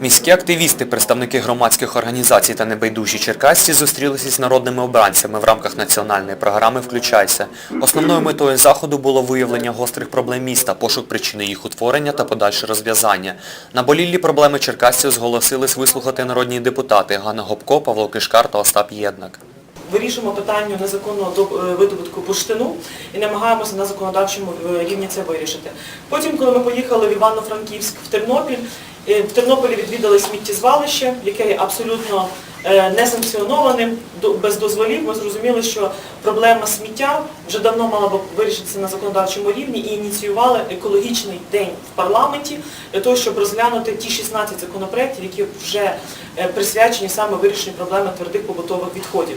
Міські активісти, представники громадських організацій та небайдужі черкасці зустрілися з народними обранцями в рамках національної програми «Включайся». Основною метою заходу було виявлення гострих проблем міста, пошук причини їх утворення та подальше розв'язання. Наболілі проблеми черкасців зголосились вислухати народні депутати Ганна Гопко, Павло Кишкар та Остап Єднак. Вирішуємо питання незаконного е, видобутку бурштину і намагаємося на законодавчому е, рівні це вирішити. Потім, коли ми поїхали в Івано-Франківськ, в Тернопіль, в Тернополі відвідали сміттєзвалище, яке є абсолютно е, несанкціонованим, без дозволів. Ми зрозуміли, що проблема сміття вже давно мала б вирішитися на законодавчому рівні і ініціювали екологічний день в парламенті для того, щоб розглянути ті 16 законопроєктів, які вже е, присвячені саме вирішенню проблеми твердих побутових відходів.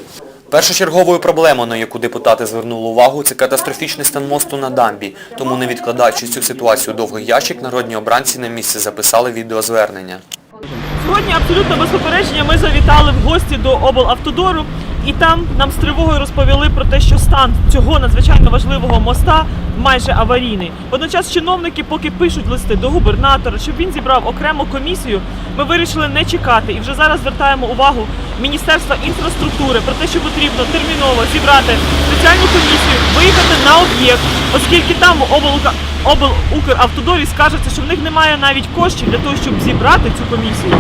Першочерговою проблемою, на яку депутати звернули увагу, це катастрофічний стан мосту на дамбі. Тому, не відкладаючи цю ситуацію довгий ящик, народні обранці на місці записали відеозвернення. Сьогодні абсолютно без попередження ми завітали в гості до облавтодору і там нам з тривогою розповіли про те, що стан цього надзвичайно важливого моста майже аварійний. Водночас чиновники поки пишуть листи до губернатора, щоб він зібрав окрему комісію, ми вирішили не чекати і вже зараз звертаємо увагу Міністерства інфраструктури про те, що потрібно терміново зібрати спеціальну комісію, виїхати на об'єкт, оскільки там облука облукравтодорі скажеться, що в них немає навіть коштів для того, щоб зібрати цю комісію.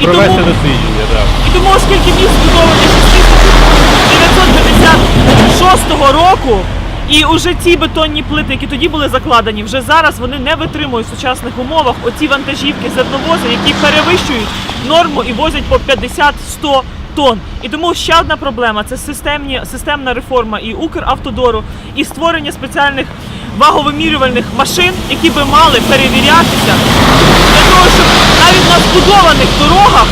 І Провести тому, дослідження, так. і тому, оскільки міст збудований ще з 1956 року, і вже ті бетонні плити, які тоді були закладені, вже зараз вони не витримують в сучасних умовах оці вантажівки зерновози, які перевищують норму і возять по 50-100 тонн. І тому ще одна проблема це системні, системна реформа і Укравтодору, і створення спеціальних ваговимірювальних машин, які би мали перевірятися для того, щоб навіть на збудованих дорогах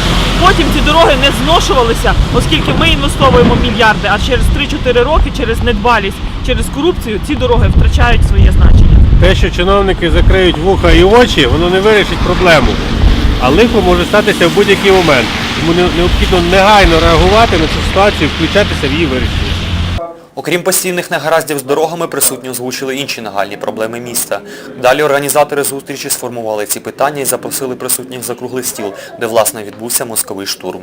потім ці дороги не зношувалися, оскільки ми інвестовуємо мільярди, а через 3-4 роки, через недбалість, через корупцію ці дороги втрачають своє значення. Те, що чиновники закриють вуха і очі, воно не вирішить проблему. А лихо може статися в будь-який момент. Тому необхідно негайно реагувати на цю ситуацію, включатися в її вирішення. Окрім постійних негараздів з дорогами, присутні озвучили інші нагальні проблеми міста. Далі організатори зустрічі сформували ці питання і запросили присутніх за круглий стіл, де власне відбувся мозковий штурм.